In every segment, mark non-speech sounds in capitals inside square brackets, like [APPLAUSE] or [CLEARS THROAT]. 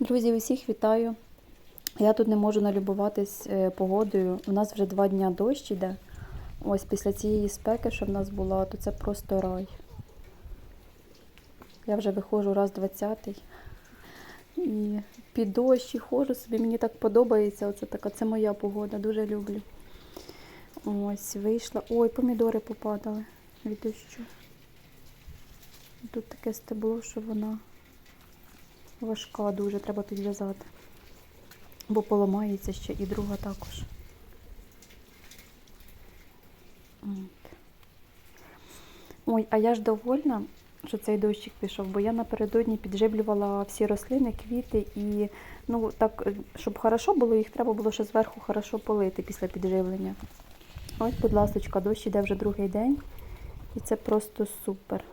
Друзі, усіх вітаю. Я тут не можу налюбуватись е, погодою. У нас вже два дня дощ іде. Ось після цієї спеки, що в нас була, то це просто рай. Я вже виходжу раз 20-й. І під дощ і ходжу собі, мені так подобається. Оце така, це моя погода, дуже люблю. Ось, вийшла. Ой, помідори попадали від дощу. Тут таке стебло, що вона важка дуже, треба підв'язати. Бо поламається ще і друга також. Ой, а я ж довольна, що цей дощик пішов, бо я напередодні підживлювала всі рослини, квіти і ну так, е, щоб хорошо було, їх треба було ще зверху хорошо полити після підживлення. Ось, будь ласка, дощ іде вже другий день. І це просто супер.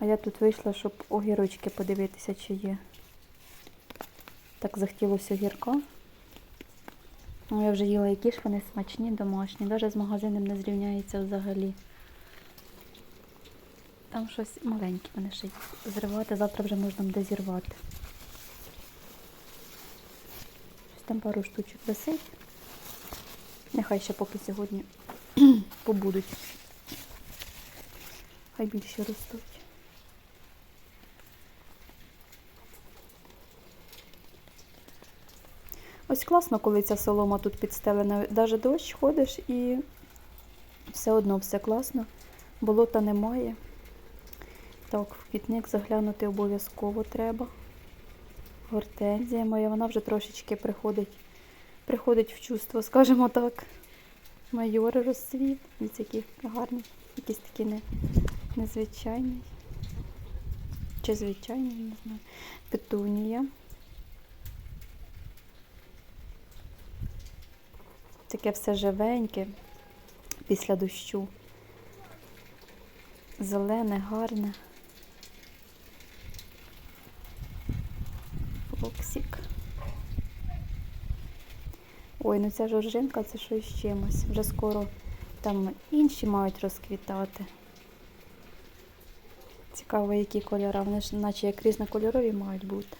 А я тут вийшла, щоб огірочки подивитися, чи є. Так захотілося огірка. Ну, я вже їла які ж вони смачні, домашні. Навіть з магазином не зрівняється взагалі. Там щось маленьке вони ще. Зривати, завтра вже можна буде зірвати. Там пару штучок висить. Нехай ще поки сьогодні [CLEARS THROAT] побудуть. Хай більше ростуть. Ось класно, коли ця солома тут підстелена. Навіть дощ ходиш і все одно все класно. Болота немає. Так, в квітник заглянути обов'язково треба. Гортензія моя, вона вже трошечки приходить, приходить в чувство, скажімо так. Майори розцвіт. Дивіться, який гарний, якийсь такий не, незвичайний. Чи звичайний, не знаю. Петунія. Таке все живеньке після дощу. Зелене, гарне. Фоксик. Ой, ну ця жоржинка це щось з чимось. Вже скоро там інші мають розквітати. Цікаво, які кольори. Вони ж наче як різнокольорові мають бути.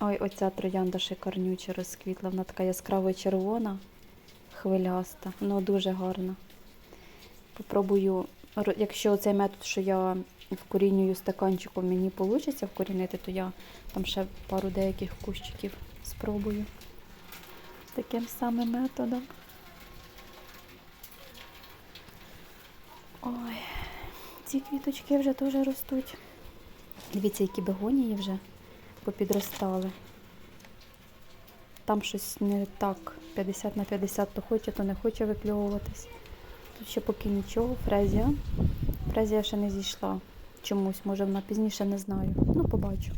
Ой, оця троянда шикарнюча розквітла. Вона така яскраво червона, хвиляста. Ну, дуже гарна. Попробую, якщо цей метод, що я вкорінюю стаканчиком, мені вийде вкорінити, то я там ще пару деяких кущиків спробую. Таким самим методом. Ой, ці квіточки вже теж ростуть. Дивіться, які бегонії вже попідростали. Там щось не так. 50 на 50 то хоче, то не хоче викльовуватись. Тут ще поки нічого. Фрезія. Фрезія ще не зійшла. Чомусь, може вона пізніше не знаю. Ну, побачу.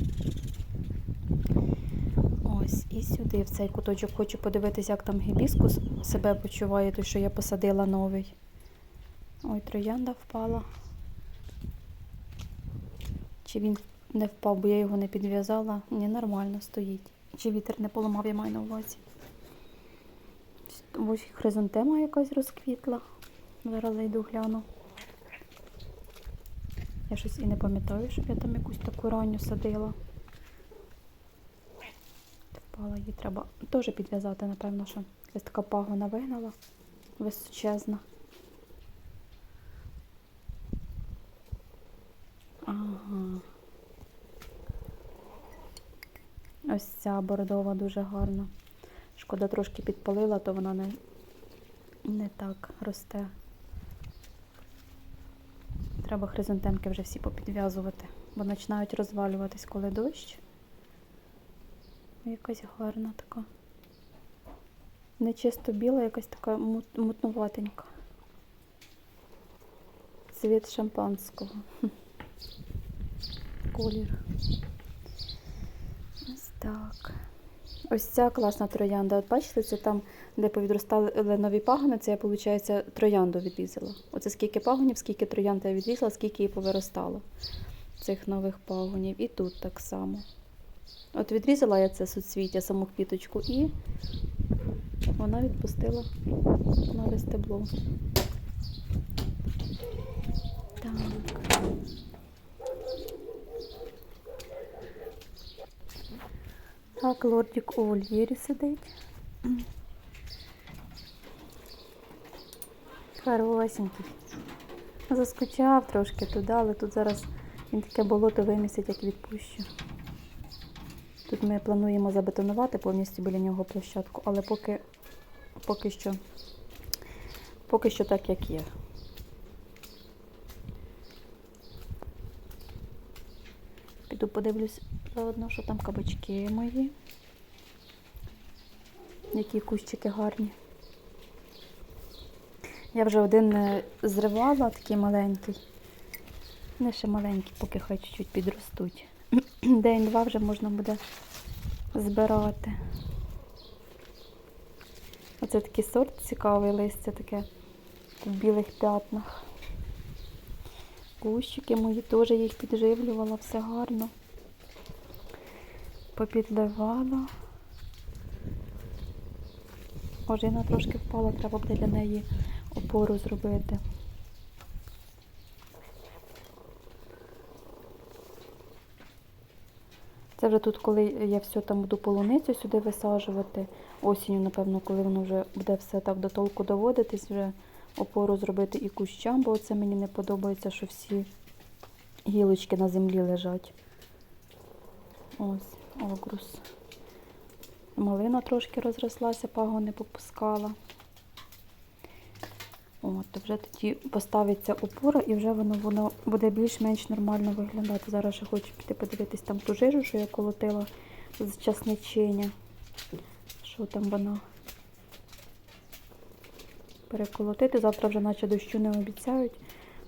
Ось, і сюди, в цей куточок, хочу подивитися, як там гібіскус себе почуває, той, що я посадила новий. Ой, троянда впала. Чи він не впав, бо я його не підв'язала. Ні, нормально стоїть. Чи вітер не поламав, я маю на увазі. Ось хризантема якась розквітла. Зараз зайду гляну. Я щось і не пам'ятаю, щоб я там якусь таку ранню садила. Впала її треба теж підв'язати, напевно, що якась така пагона вигнала височезна. Ага. Ось ця бордова дуже гарна. Шкода трошки підпалила, то вона не, не так росте. Треба хризантемки вже всі попідв'язувати, бо починають розвалюватись, коли дощ. Якась гарна така. Не чисто біла, якась така мут- мутнуватенька. Цвіт шампанського. Колір. Так. Ось ця класна троянда. От бачите, це там, де повідростали нові пагони, це я, виходить, троянду відрізала. Оце скільки пагонів, скільки троянд я відрізала, скільки її повиростало. Цих нових пагонів. І тут так само. От відрізала я це суцвіття, саму квіточку, і вона відпустила нове стебло. Так. Так, лордік у вольєрі сидить. Хорошенький. Заскучав трошки туди, але тут зараз він таке болото вимісить, як відпущу. Тут ми плануємо забетонувати повністю біля нього площадку, але поки, поки що поки що так, як є. Піду подивлюсь заодно, що там кабачки мої. Які кущики гарні. Я вже один е, зривала, такий маленький. Не ще маленький, поки хай чуть-чуть підростуть. [CLEARS THROAT] День-два вже можна буде збирати. Оце такий сорт цікавий листя таке в білих п'ятнах. Кущики мої теж їх підживлювала, все гарно. Попідливала. Ожина трошки впала, треба буде для неї опору зробити. Це вже тут, коли я все там буду полуницю сюди висаджувати. Осінню, напевно, коли воно вже буде все так до толку доводитись, вже опору зробити і кущам, бо це мені не подобається, що всі гілочки на землі лежать. Ось, огрус. Малина трошки розрослася, пагони попускала. От, вже тоді поставиться опора і вже воно, воно буде більш-менш нормально виглядати. Зараз ще хочу піти подивитись там ту жижу, що я колотила з часничиня. Що там вона? Переколотити. Завтра вже наче дощу не обіцяють,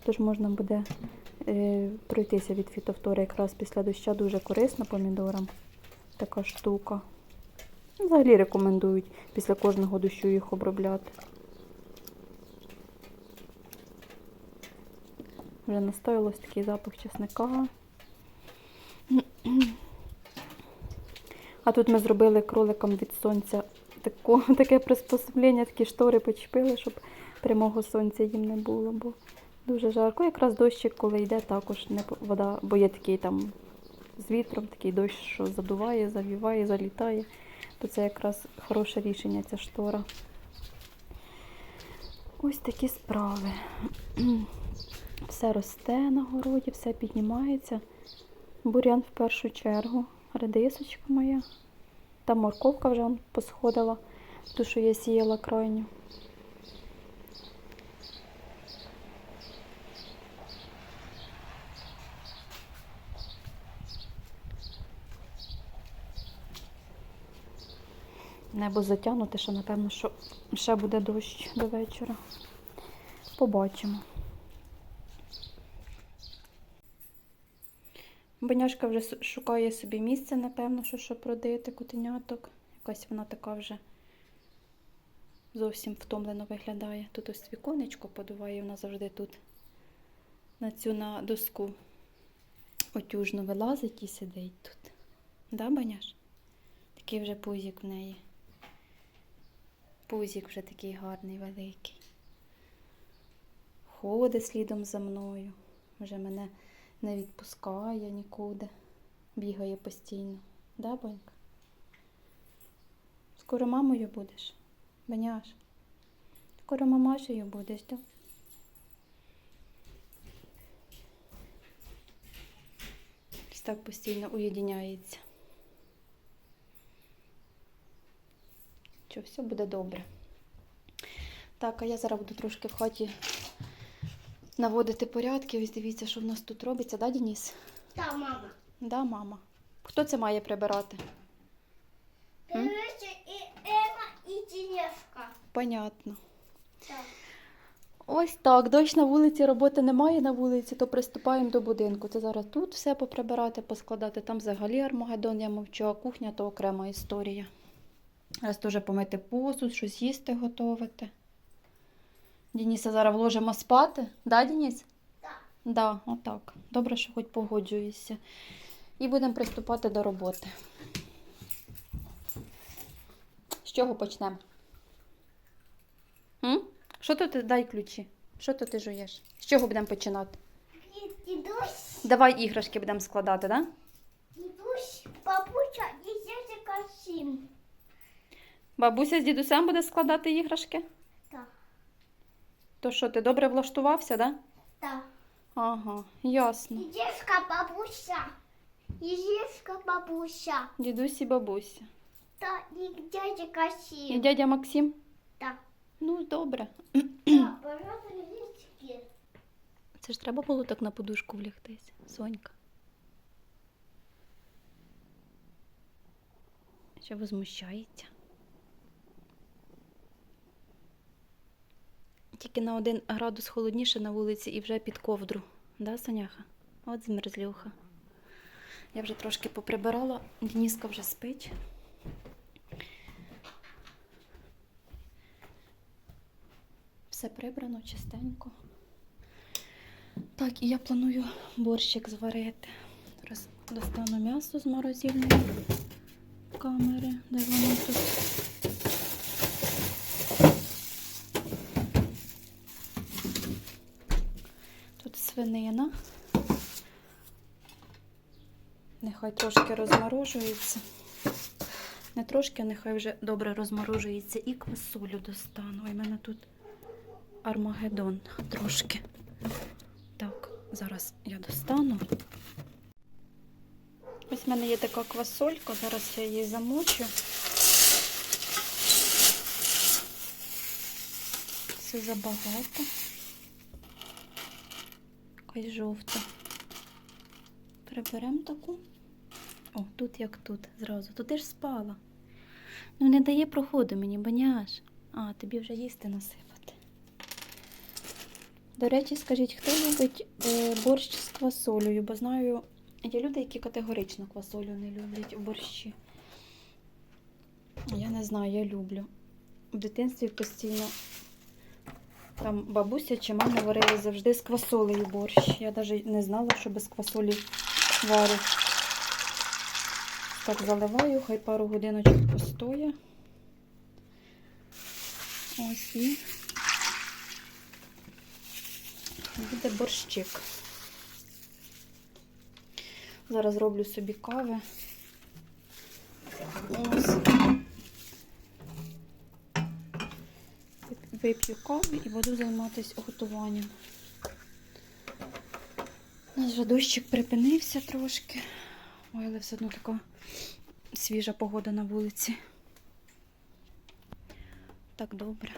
тож можна буде е, пройтися від фітофтори якраз після доща дуже корисно помідорам. Така штука. Взагалі рекомендують після кожного дощу їх обробляти. Вже настоялось такий запах чесника. А тут ми зробили кроликам від сонця тако, [LAUGHS] таке приспособлення, такі штори почепили, щоб прямого сонця їм не було, бо дуже жарко. Якраз дощик, коли йде, також не вода, бо є такий там з вітром, такий дощ, що задуває, завіває, залітає. То це якраз хороше рішення, ця штора. Ось такі справи. [CLEARS THROAT] Все росте на городі, все піднімається. Бурян в першу чергу, редисочка моя. Там морковка вже посходила, ту, що я сіяла крайню. Небо затягнуте, що напевно, що ще буде дощ до вечора. Побачимо. Боняшка вже шукає собі місце, напевно, що щоб родити котеняток. Якась вона така вже зовсім втомлено виглядає. Тут ось віконечко подуває, вона завжди тут на цю на доску отюжно вилазить і сидить тут. Да, Боняш? Такий вже пузик в неї. Пузик вже такий гарний, великий. Ходить слідом за мною. Вже мене не відпускає нікуди. Бігає постійно. Да, Бонька? Скоро мамою будеш? Беняш? Скоро мамашею будеш, да? Ось так постійно уєдиняється. Що, все буде добре. Так, а я зараз буду трошки в хаті наводити порядки. Ось дивіться, що в нас тут робиться, да, Дініс? Та, мама. Да, мама. Хто це має прибирати? М? І Ема, і Тінєвка. Понятно. Так. Ось так, дощ на вулиці, роботи немає на вулиці, то приступаємо до будинку. Це зараз тут все поприбирати, поскладати. Там взагалі Армагеддон, я мовчу, а кухня то окрема історія. Раз теж помити посуд, щось їсти готувати. Дініса зараз вложимо спати. Да, Дініс? Так. Да, отак. Добре, що хоч погоджуєшся. І будемо приступати до роботи. З чого почнемо? М? Що тут ти- дай ключі? Що тут ти жуєш? З чого будемо починати? Дідусь, Давай іграшки будемо складати, да? дідусь, бабуся і дядька Максим. Бабуся з дідусем буде складати іграшки? Так. То що, ти добре влаштувався, да? Так. Ага, ясно. Дедушка, бабуся. И бабуся. Дідусь і бабуся. Да, и дядя І дядя Максим? Да. Ну, добре. Це ж треба було так на подушку влягтись, Сонька. Що возмущається? Тільки на один градус холодніше на вулиці і вже під ковдру. Да, Соняха? От змерзлюха. Я вже трошки поприбирала, Дініска вже спить. Все прибрано чистенько. Так, і я планую борщик зварити. Зараз достану м'ясо з морозильної камери, де воно тут. Тут свинина. Нехай трошки розморожується. Не трошки, а нехай вже добре розморожується. І квасолю достану. У мене тут Армагеддон трошки. Так, зараз я достану. Ось в мене є така квасолька, зараз я її замочу. Це забагато. Якась жовта. Приберемо таку. О, тут як тут зразу. Тут ти ж спала. Ну не дає проходу мені, баняш. А, тобі вже їсти насипати. До речі, скажіть, хто любить е, борщ з квасолею? Бо знаю, є люди, які категорично квасолю не люблять у борщі. Я не знаю, я люблю. В дитинстві постійно там бабуся чи мама варили завжди з квасолею борщ. Я навіть не знала, що без квасолі варять. Так заливаю, хай пару годиночок постоє. Ось і буде борщик. Зараз роблю собі кави. Ось. Вип'ю кави і буду займатися готуванням. У нас вже дощик припинився трошки. Ой, але все одно така свіжа погода на вулиці. Так добре.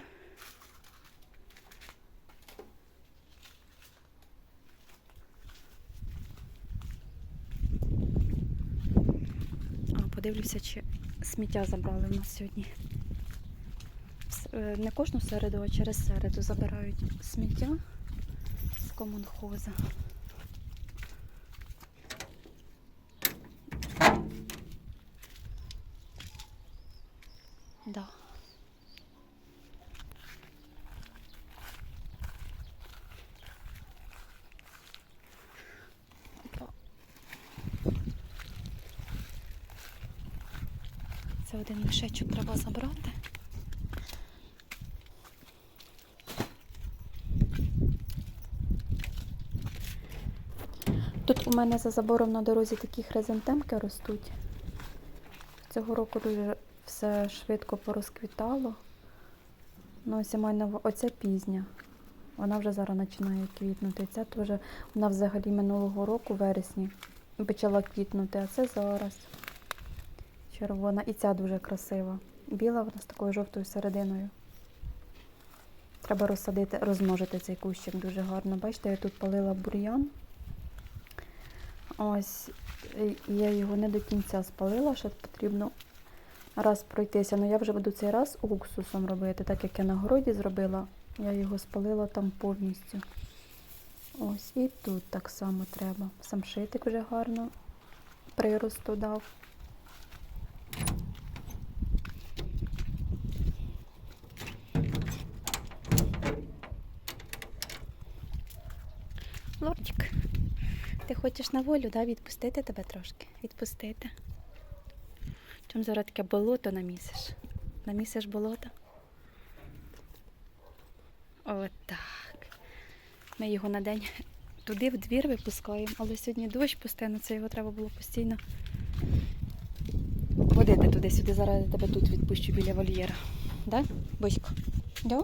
А, подивлюся, чи сміття забрали в нас сьогодні. Е, Не кожну середу, а через середу забирають сміття з комунхоза. Да. Це один мішечок треба забрати. У мене за забором на дорозі такі хризантемки ростуть. Цього року дуже все швидко порозквітало. Ну, ось я маю на оця пізня. Вона вже зараз починає квітнути. Ця теж вона взагалі минулого року, в вересні, почала квітнути, а це зараз. Червона. І ця дуже красива. Біла вона з такою жовтою серединою. Треба розсадити, розмножити цей кущик дуже гарно. Бачите, я тут палила бур'ян. Ось я його не до кінця спалила, ще потрібно раз пройтися. Ну я вже буду цей раз уксусом робити, так як я на городі зробила. Я його спалила там повністю. Ось і тут так само треба. Самшитик вже гарно приросту дав. Лордик, ти хочеш на волю, да? Відпустити тебе трошки? Відпустити. Чому зараз таке болото намісиш? Намісиш болото? Отак. Ми його на день туди в двір випускаємо, але сьогодні дощ постійно, це його треба було постійно водити туди-сюди. Зараз я тебе тут відпущу біля вольєра. Да? Босько? Да?